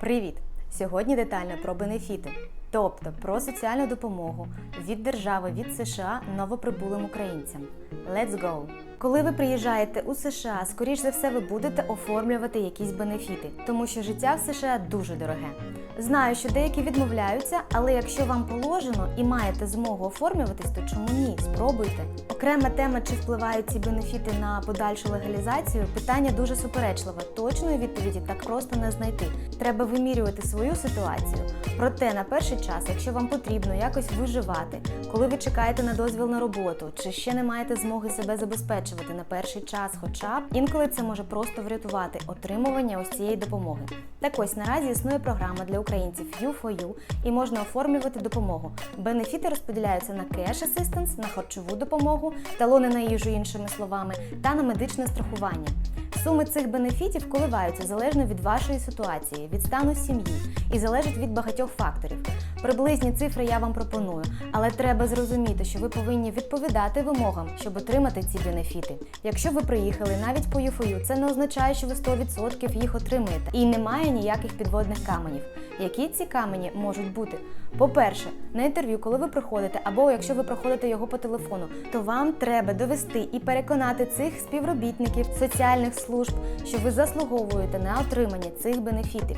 Привіт! Сьогодні детально про бенефіти, тобто про соціальну допомогу від держави від США новоприбулим українцям. Let's go! Коли ви приїжджаєте у США, скоріш за все, ви будете оформлювати якісь бенефіти, тому що життя в США дуже дороге. Знаю, що деякі відмовляються, але якщо вам положено і маєте змогу оформлюватись, то чому ні? Спробуйте. Окрема тема, чи впливають ці бенефіти на подальшу легалізацію, питання дуже суперечливе. Точної відповіді так просто не знайти. Треба вимірювати свою ситуацію. Проте на перший час, якщо вам потрібно якось виживати, коли ви чекаєте на дозвіл на роботу, чи ще не маєте змоги себе забезпечувати на перший час, хоча б інколи це може просто врятувати отримування ось цієї допомоги. Так ось наразі існує програма для українців U4U і можна оформлювати допомогу. Бенефіти розподіляються на cash assistance, на харчову допомогу, талони на їжу іншими словами та на медичне страхування. Суми цих бенефітів коливаються залежно від вашої ситуації, від стану сім'ї і залежать від багатьох факторів. Приблизні цифри я вам пропоную, але треба зрозуміти, що ви повинні відповідати вимогам, щоб отримати ці бенефіти. Якщо ви приїхали навіть по ЮФОЮ, це не означає, що ви 100% їх отримаєте. І немає ніяких підводних каменів. Які ці камені можуть бути? По-перше, на інтерв'ю, коли ви приходите, або якщо ви проходите його по телефону, то вам треба довести і переконати цих співробітників соціальних служб, що ви заслуговуєте на отримання цих бенефітів.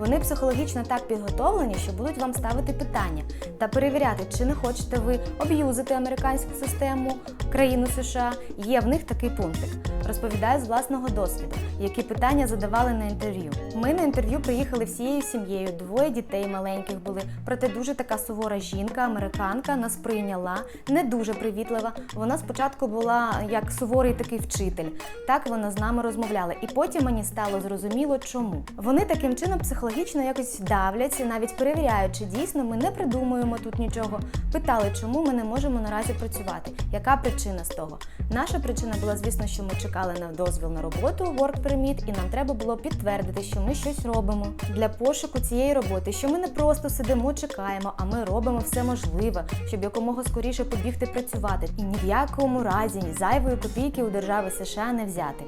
Вони психологічно так підготовлені, що будуть вам ставити питання та перевіряти, чи не хочете ви об'юзити американську систему країну США. Є в них такий пунктик. Розповідаю з власного досвіду, які питання задавали на інтерв'ю. Ми на інтерв'ю приїхали всією сім'єю, двоє дітей маленьких були. Проте дуже така сувора жінка, американка, нас прийняла, не дуже привітлива. Вона спочатку була як суворий такий вчитель. Так вона з нами розмовляла. І потім мені стало зрозуміло, чому. Вони таким чином психологічно якось давлять, навіть перевіряють, чи дійсно ми не придумуємо тут нічого. Питали, чому ми не можемо наразі працювати. Яка причина з того? Наша причина була, звісно, що ми чекали на дозвіл на роботу Work Permit, і нам треба було підтвердити, що ми щось робимо для пошуку цієї роботи, що ми не просто сидимо, чекаємо, а ми робимо все можливе, щоб якомога скоріше побігти працювати. І ні в якому разі ні зайвої копійки у держави США не взяти.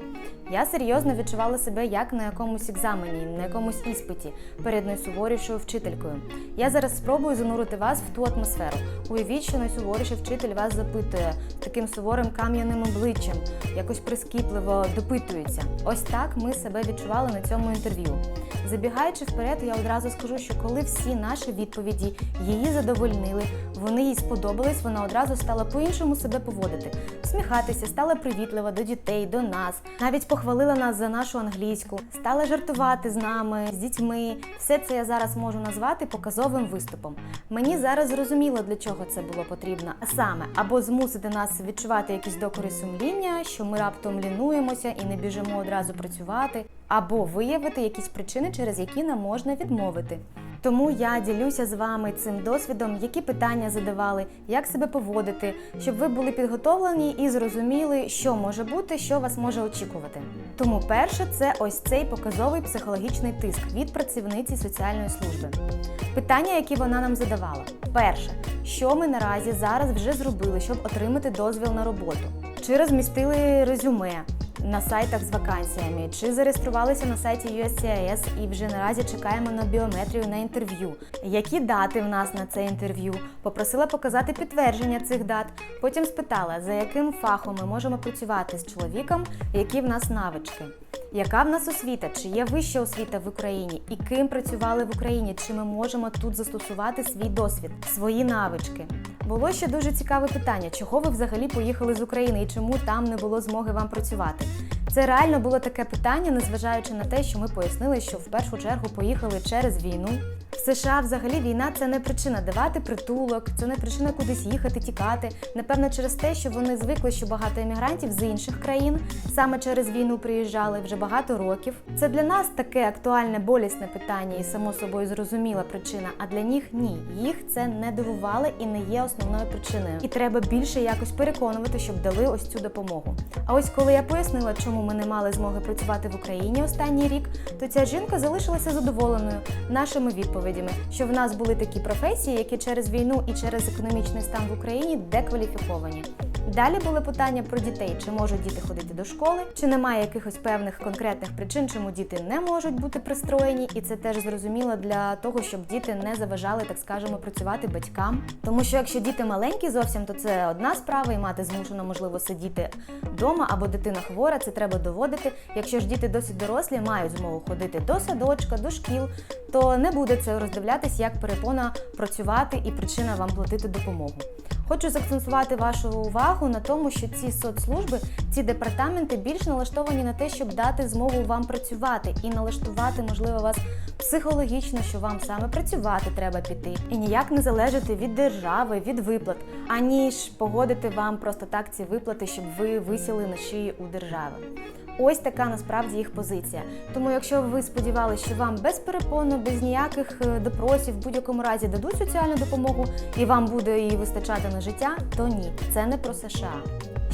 Я серйозно відчувала себе як на якомусь екзамені, на якомусь іспиті перед найсуворішою вчителькою. Я зараз спробую занурити вас в ту атмосферу. Уявіть, що найсуворіший вчитель вас запитує таким суворим кам'яним обличчям, якось прискіпливо допитується. Ось так ми себе відчували на цьому інтерв'ю. Забігаючи вперед, я одразу скажу, що коли всі наші відповіді її задовольнили, вони їй сподобались, вона одразу стала по-іншому себе поводити, сміхатися, стала привітлива до дітей, до нас, навіть похвалила нас за нашу англійську, стала жартувати з нами, з дітьми. Все це я зараз можу назвати показовим виступом. Мені зараз зрозуміло, для чого це було потрібно, а саме або змусити нас відчувати якісь докори сумління, що ми раптом лінуємося і не біжимо одразу працювати, або виявити якісь причини, через які нам можна відмовити. Тому я ділюся з вами цим досвідом, які питання задавали, як себе поводити, щоб ви були підготовлені і зрозуміли, що може бути, що вас може очікувати. Тому перше, це ось цей показовий психологічний тиск від працівниці соціальної служби. Питання, які вона нам задавала: перше, що ми наразі зараз вже зробили, щоб отримати дозвіл на роботу? Чи розмістили резюме? На сайтах з вакансіями, чи зареєструвалися на сайті USCIS і вже наразі чекаємо на біометрію на інтерв'ю. Які дати в нас на це інтерв'ю? Попросила показати підтвердження цих дат. Потім спитала, за яким фахом ми можемо працювати з чоловіком, які в нас навички. Яка в нас освіта? Чи є вища освіта в Україні? І ким працювали в Україні? Чи ми можемо тут застосувати свій досвід, свої навички? Було ще дуже цікаве питання, чого ви взагалі поїхали з України і чому там не було змоги вам працювати? Це реально було таке питання, незважаючи на те, що ми пояснили, що в першу чергу поїхали через війну. В США взагалі війна це не причина давати притулок, це не причина кудись їхати, тікати. Напевно, через те, що вони звикли, що багато емігрантів з інших країн саме через війну приїжджали вже багато років. Це для нас таке актуальне болісне питання і само собою зрозуміла причина. А для них ні. Їх це не дивувало і не є основною причиною. І треба більше якось переконувати, щоб дали ось цю допомогу. А ось коли я пояснила, чому ми не мали змоги працювати в Україні останній рік, то ця жінка залишилася задоволеною нашими відповідями, що в нас були такі професії, які через війну і через економічний стан в Україні декваліфіковані. Далі були питання про дітей: чи можуть діти ходити до школи, чи немає якихось певних конкретних причин, чому діти не можуть бути пристроєні, і це теж зрозуміло для того, щоб діти не заважали, так скажемо, працювати батькам. Тому що якщо діти маленькі зовсім, то це одна справа, і мати змушена можливо сидіти вдома або дитина хвора, це треба доводити. Якщо ж діти досить дорослі, мають змогу ходити до садочка, до шкіл, то не буде це роздивлятись як перепона працювати і причина вам платити допомогу. Хочу заакцентувати вашу увагу на тому, що ці соцслужби, ці департаменти більш налаштовані на те, щоб дати змогу вам працювати і налаштувати, можливо, вас психологічно, що вам саме працювати треба піти, і ніяк не залежати від держави, від виплат, аніж погодити вам просто так ці виплати, щоб ви висіли на шиї у держави. Ось така насправді їх позиція. Тому, якщо ви сподівалися, що вам безперепонно, без ніяких е, допросів, в будь-якому разі дадуть соціальну допомогу і вам буде її вистачати на життя, то ні, це не про США.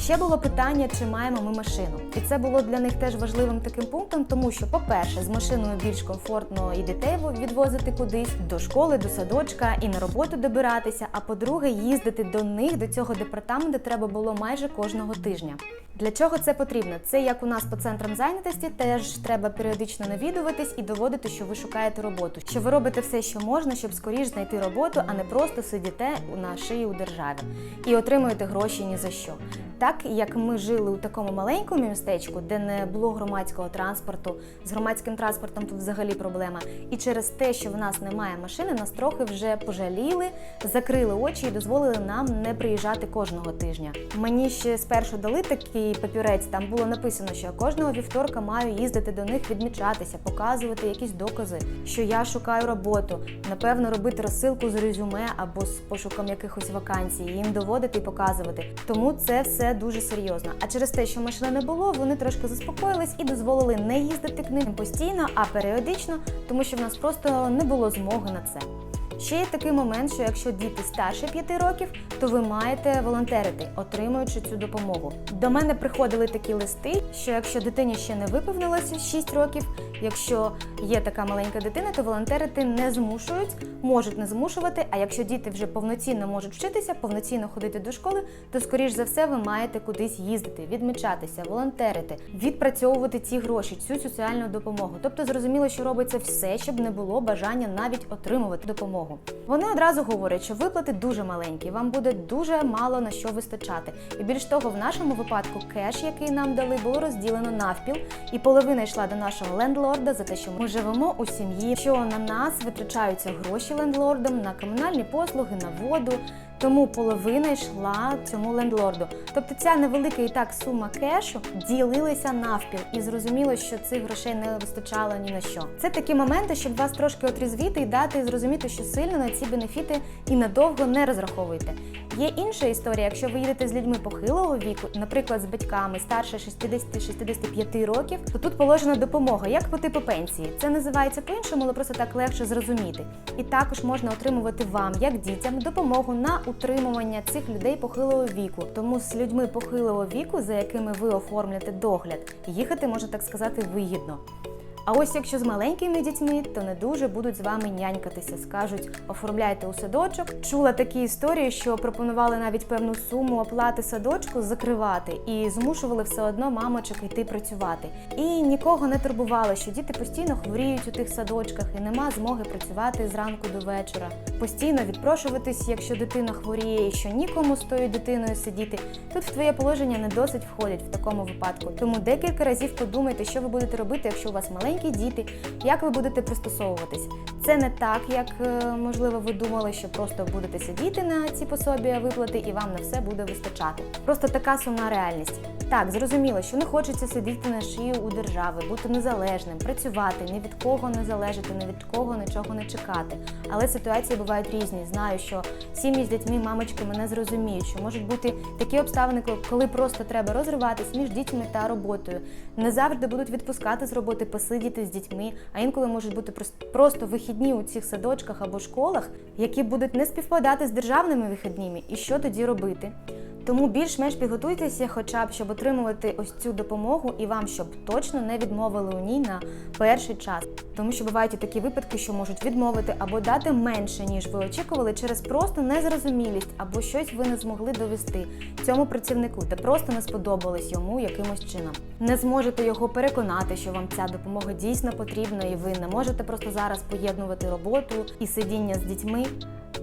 Ще було питання, чи маємо ми машину, і це було для них теж важливим таким пунктом, тому що, по-перше, з машиною більш комфортно і дітей відвозити кудись до школи, до садочка і на роботу добиратися. А по-друге, їздити до них до цього департаменту треба було майже кожного тижня. Для чого це потрібно? Це як у нас по центрам зайнятості, теж треба періодично навідуватись і доводити, що ви шукаєте роботу, що ви робите все, що можна, щоб скоріш знайти роботу, а не просто сидіте на шиї у державі і отримуєте гроші ні за що. Так як ми жили у такому маленькому містечку, де не було громадського транспорту, з громадським транспортом тут взагалі проблема. І через те, що в нас немає машини, нас трохи вже пожаліли, закрили очі і дозволили нам не приїжджати кожного тижня. Мені ще спершу дали такий папірець. Там було написано, що я кожного вівторка маю їздити до них, відмічатися, показувати якісь докази, що я шукаю роботу, напевно, робити розсилку з резюме або з пошуком якихось вакансій, їм доводити і показувати. Тому це все дуже серйозно. А через те, що машини не було, вони трошки заспокоїлись і дозволили не їздити к ним постійно, а періодично, тому що в нас просто не було змоги на це. Ще є такий момент, що якщо діти старше 5 років, то ви маєте волонтерити, отримуючи цю допомогу. До мене приходили такі листи, що якщо дитині ще не виповнилося 6 років, якщо є така маленька дитина, то волонтерити не змушують, можуть не змушувати. А якщо діти вже повноцінно можуть вчитися, повноцінно ходити до школи, то скоріш за все ви маєте кудись їздити, відмічатися, волонтерити, відпрацьовувати ці гроші, цю соціальну допомогу. Тобто зрозуміло, що робиться все, щоб не було бажання навіть отримувати допомогу. Вони одразу говорять, що виплати дуже маленькі, вам буде дуже мало на що вистачати. І більш того, в нашому випадку кеш, який нам дали, було розділено навпіл, і половина йшла до нашого лендлорда за те, що ми живемо у сім'ї, що на нас витрачаються гроші лендлордом на комунальні послуги, на воду. Тому половина йшла цьому лендлорду. Тобто ця невелика і так сума кешу ділилася навпіл, і зрозуміло, що цих грошей не вистачало ні на що. Це такі моменти, щоб вас трошки отрізвіти і дати зрозуміти, що сильно на ці бенефіти і надовго не розраховуйте. Є інша історія, якщо ви їдете з людьми похилого віку, наприклад, з батьками старше 60-65 років, то тут положена допомога, як по типу пенсії. Це називається по-іншому, але просто так легше зрозуміти. І також можна отримувати вам, як дітям, допомогу на утримування цих людей похилого віку. Тому з людьми похилого віку, за якими ви оформляте догляд, їхати можна так сказати вигідно. А ось якщо з маленькими дітьми, то не дуже будуть з вами нянькатися. Скажуть, оформляйте у садочок. Чула такі історії, що пропонували навіть певну суму оплати садочку закривати і змушували все одно мамочок йти працювати. І нікого не турбувало, що діти постійно хворіють у тих садочках і нема змоги працювати зранку до вечора. Постійно відпрошуватись, якщо дитина хворіє, і що нікому з тою дитиною сидіти. Тут в твоє положення не досить входять в такому випадку. Тому декілька разів подумайте, що ви будете робити, якщо у вас маленькі діти, як ви будете пристосовуватись. Це не так, як е, можливо ви думали, що просто будете сидіти на ці пособі виплати і вам на все буде вистачати. Просто така сумна реальність. Так, зрозуміло, що не хочеться сидіти на шиї у держави, бути незалежним, працювати, ні від кого не залежати, ні від кого нічого не чекати. Але ситуації бувають різні. Знаю, що сім'ї з дітьми, мамочки мене зрозуміють, що можуть бути такі обставини, коли просто треба розриватись між дітьми та роботою. Не завжди будуть відпускати з роботи, посидіти з дітьми, а інколи можуть бути просто вихідні у цих садочках або школах, які будуть не співпадати з державними вихідніми. І що тоді робити? Тому більш-менш підготуйтеся, хоча б щоб отримувати ось цю допомогу, і вам щоб точно не відмовили у ній на перший час. Тому що бувають і такі випадки, що можуть відмовити або дати менше, ніж ви очікували, через просто незрозумілість або щось ви не змогли довести цьому працівнику, та просто не сподобалось йому якимось чином. Не зможете його переконати, що вам ця допомога дійсно потрібна, і ви не можете просто зараз поєднувати роботу і сидіння з дітьми.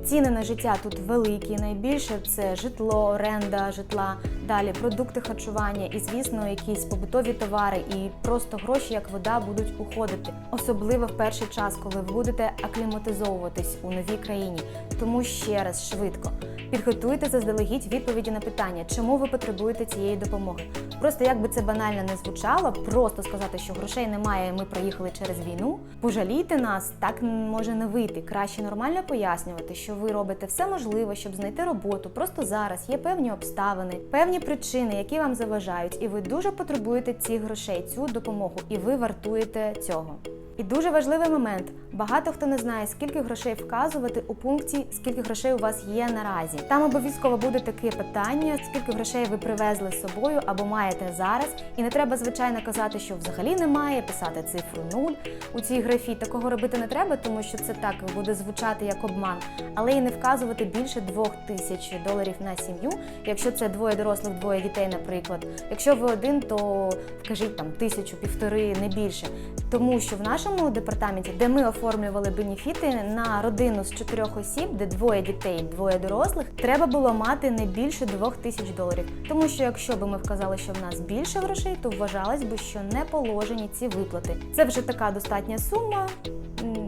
Ціни на життя тут великі. Найбільше це житло, оренда житла, далі продукти харчування і, звісно, якісь побутові товари, і просто гроші, як вода, будуть уходити. Особливо в перший час, коли ви будете акліматизовуватись у новій країні. Тому ще раз швидко підготуйте заздалегідь відповіді на питання, чому ви потребуєте цієї допомоги. Просто як би це банально не звучало, просто сказати, що грошей немає, ми проїхали через війну. Пожалійте нас, так може не вийти. Краще нормально пояснювати, що ви робите все можливе, щоб знайти роботу. Просто зараз є певні обставини, певні причини, які вам заважають, і ви дуже потребуєте цих грошей, цю допомогу, і ви вартуєте цього. І дуже важливий момент: багато хто не знає, скільки грошей вказувати у пункті, скільки грошей у вас є наразі. Там обов'язково буде таке питання, скільки грошей ви привезли з собою або маєте зараз. І не треба, звичайно, казати, що взагалі немає, писати цифру 0 у цій графі. Такого робити не треба, тому що це так буде звучати як обман, але і не вказувати більше двох тисяч доларів на сім'ю. Якщо це двоє дорослих, двоє дітей, наприклад. Якщо ви один, то вкажіть там тисячу, півтори, не більше. Тому що в нашому департаменті, де ми оформлювали бенефіти на родину з чотирьох осіб, де двоє дітей, двоє дорослих, треба було мати не більше двох тисяч доларів. Тому що якщо би ми вказали, що в нас більше грошей, то вважалось би, що не положені ці виплати. Це вже така достатня сума.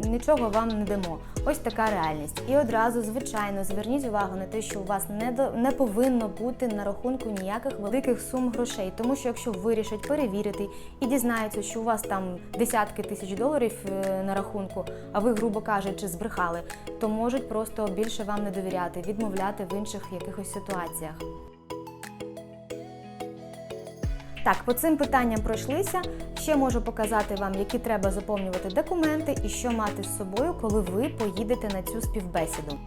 Нічого вам не дамо. Ось така реальність. І одразу, звичайно, зверніть увагу на те, що у вас не до не повинно бути на рахунку ніяких великих сум грошей, тому що якщо вирішать перевірити і дізнаються, що у вас там десятки тисяч доларів е, на рахунку, а ви, грубо кажучи, збрехали, то можуть просто більше вам не довіряти, відмовляти в інших якихось ситуаціях. Так, по цим питанням пройшлися. Ще можу показати вам, які треба заповнювати документи і що мати з собою, коли ви поїдете на цю співбесіду.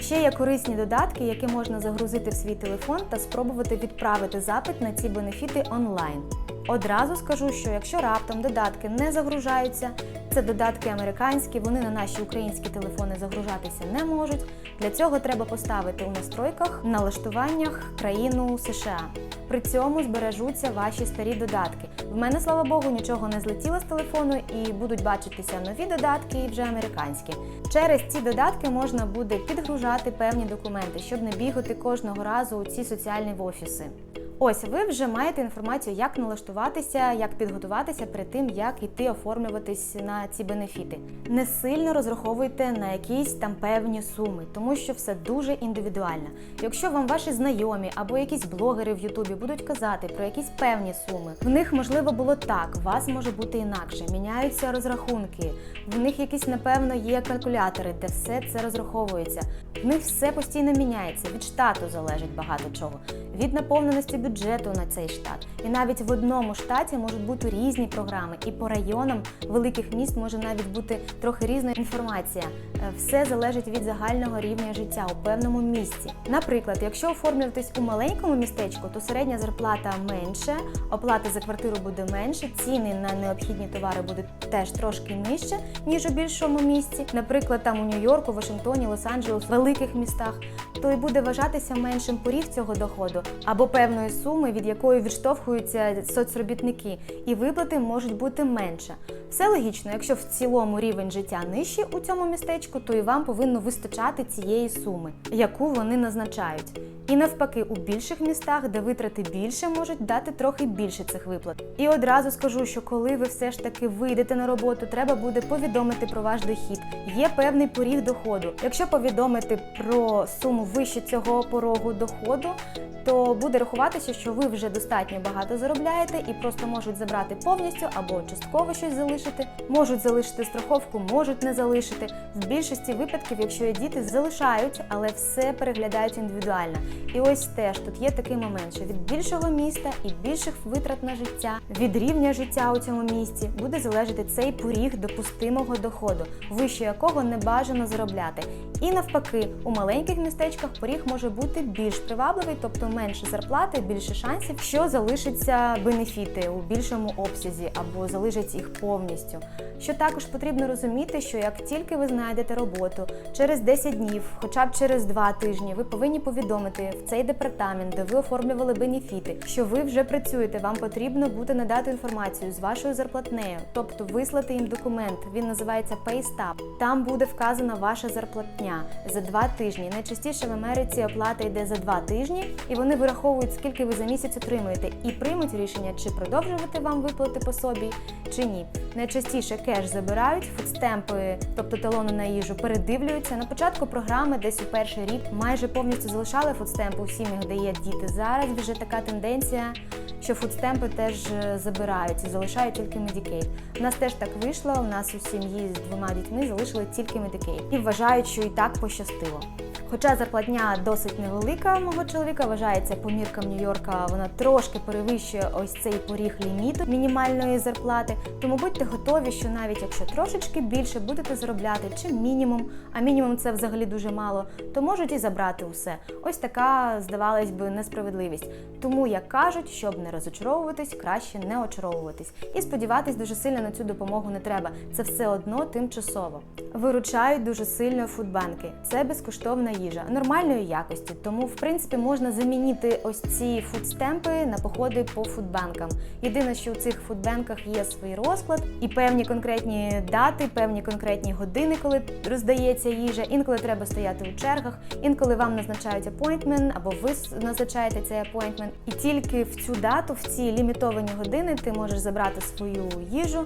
Ще є корисні додатки, які можна загрузити в свій телефон та спробувати відправити запит на ці бенефіти онлайн. Одразу скажу, що якщо раптом додатки не загружаються, це додатки американські, вони на наші українські телефони загружатися не можуть. Для цього треба поставити у настройках налаштуваннях країну США. При цьому збережуться ваші старі додатки. В мене, слава Богу, нічого не злетіло з телефону і будуть бачитися нові додатки і вже американські. Через ці додатки можна буде підгружати певні документи, щоб не бігати кожного разу у ці соціальні офіси. Ось ви вже маєте інформацію, як налаштуватися, як підготуватися перед тим, як іти оформлюватись на ці бенефіти. Не сильно розраховуйте на якісь там певні суми, тому що все дуже індивідуально. Якщо вам ваші знайомі або якісь блогери в Ютубі будуть казати про якісь певні суми, в них можливо було так, у вас може бути інакше, міняються розрахунки, в них якісь, напевно, є калькулятори, де все це розраховується. В них все постійно міняється, від штату залежить багато чого, від наповненості бюджету на цей штат. І навіть в одному штаті можуть бути різні програми, і по районам великих міст може навіть бути трохи різна інформація. Е, Все залежить від загального рівня життя у певному місці. Наприклад, якщо оформлюватись у маленькому містечку, то середня зарплата менше, оплата за квартиру буде менше, ціни на необхідні товари будуть теж трошки нижче, ніж у більшому місті. Наприклад, там у Нью-Йорку, Вашингтоні, Лос-Анджелес, великих містах, то й буде вважатися меншим поріг цього доходу або певної суми, від якої відштовхуються соцробітники, і виплати можуть бути менше. Все логічно, якщо в цілому рівень життя нижчий у цьому містечку, то і вам повинно вистачати цієї суми, яку вони назначають. І навпаки, у більших містах, де витрати більше, можуть дати трохи більше цих виплат. І одразу скажу, що коли ви все ж таки вийдете на роботу, треба буде повідомити про ваш дохід. Є певний поріг доходу. Якщо повідомити про суму вище цього порогу доходу, то буде рахуватися, що ви вже достатньо багато заробляєте і просто можуть забрати повністю або частково щось залишити. можуть залишити страховку, можуть не залишити. В більшості випадків, якщо є діти, залишають, але все переглядають індивідуально. І ось теж тут є такий момент, що від більшого міста і більших витрат на життя, від рівня життя у цьому місті буде залежати цей поріг допустимого доходу, вище якого не бажано заробляти. І навпаки, у маленьких містечках поріг може бути більш привабливий, тобто менше зарплати, більше шансів, що залишаться бенефіти у більшому обсязі або залишать їх повністю. Що також потрібно розуміти, що як тільки ви знайдете роботу через 10 днів, хоча б через 2 тижні, ви повинні повідомити в цей департамент, де ви оформлювали бенефіти, що ви вже працюєте. Вам потрібно буде надати інформацію з вашою зарплатнею, тобто вислати їм документ. Він називається PayStub. Там буде вказана ваша зарплатня за 2 тижні. Найчастіше в Америці оплата йде за 2 тижні, і вони вираховують, скільки ви за місяць отримуєте, і приймуть рішення, чи продовжувати вам виплати пособій, чи ні. Найчастіше кеш забирають, фудстемпи, тобто талони на їжу, передивлюються. На початку програми, десь у перший рік, майже повністю залишали фудстемпи у сім'ях, де є діти. Зараз вже така тенденція, що фудстемпи теж е, забирають і залишають тільки Medicaid. У нас теж так вийшло. У нас у сім'ї з двома дітьми залишили тільки Medicaid. і вважають, що і так пощастило. Хоча зарплатня досить невелика мого чоловіка, вважається по міркам Нью-Йорка, вона трошки перевищує ось цей поріг ліміту мінімальної зарплати. Тому будьте готові, що навіть якщо трошечки більше будете заробляти, чи мінімум, а мінімум це взагалі дуже мало, то можуть і забрати усе. Ось така, здавалось би, несправедливість. Тому, як кажуть, щоб не розочаровуватись, краще не очаровуватись. І сподіватись дуже сильно на цю допомогу не треба. Це все одно тимчасово. Виручають дуже сильно фудбанки. Це безкоштовна їжа нормальної якості. Тому, в принципі, можна замінити ось ці фудстемпи на походи по фудбанкам. Єдине, що у цих фудбанках є свій розклад і певні конкретні дати, певні конкретні години, коли роздається їжа. Інколи треба стояти у чергах, інколи вам назначають апойнтмент, або ви назначаєте цей апойнтмент. І тільки в цю дату, в ці лімітовані години, ти можеш забрати свою їжу.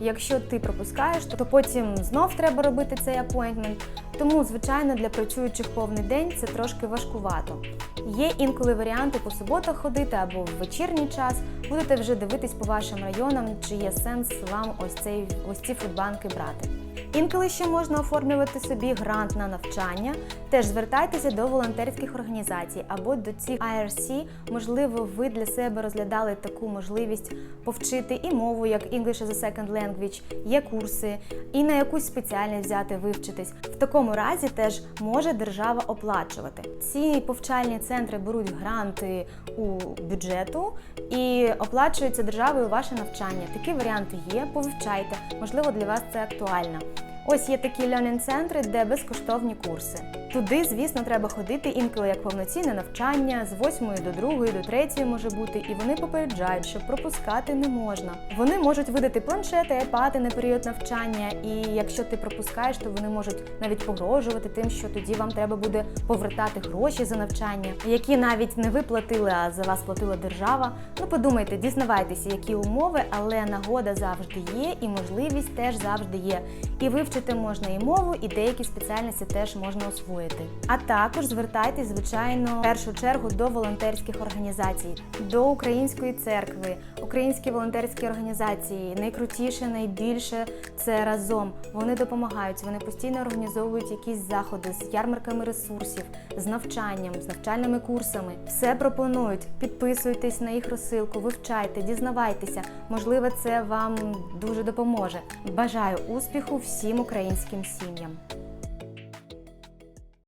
Якщо ти пропускаєш, то потім знов треба робити цей апойнтмент. Тому, звичайно, для працюючих повний день це трошки важкувато. Є інколи варіанти по суботах ходити або в вечірній час. Будете вже дивитись по вашим районам, чи є сенс вам ось цей ось ці фудбанки брати. Інколи ще можна оформлювати собі грант на навчання. Теж звертайтеся до волонтерських організацій або до цих IRC. Можливо, ви для себе розглядали таку можливість повчити і мову, як English as a Second Language, є курси, і на якусь спеціальність взяти вивчитись. В такому разі теж може держава оплачувати. Ці повчальні центри беруть гранти у бюджету і оплачуються державою ваше навчання. Такі варіанти є. Повивчайте, можливо, для вас це актуально. Ось є такі learning-центри, де безкоштовні курси. Туди, звісно, треба ходити інколи як повноцінне навчання з 8 до 2, до 3 може бути, і вони попереджають, що пропускати не можна. Вони можуть видати планшети, айпади на період навчання, і якщо ти пропускаєш, то вони можуть навіть погрожувати тим, що тоді вам треба буде повертати гроші за навчання, які навіть не ви платили, а за вас платила держава. Ну подумайте, дізнавайтеся, які умови, але нагода завжди є, і можливість теж завжди є. І вивчити можна і мову, і деякі спеціальності теж можна освоїти. А також звертайтесь, звичайно, в першу чергу до волонтерських організацій, до української церкви, українські волонтерські організації. Найкрутіше, найбільше це разом. Вони допомагають, вони постійно організовують якісь заходи з ярмарками ресурсів, з навчанням, з навчальними курсами. Все пропонують. Підписуйтесь на їх розсилку, вивчайте, дізнавайтеся. Можливо, це вам дуже допоможе. Бажаю успіху всім українським сім'ям.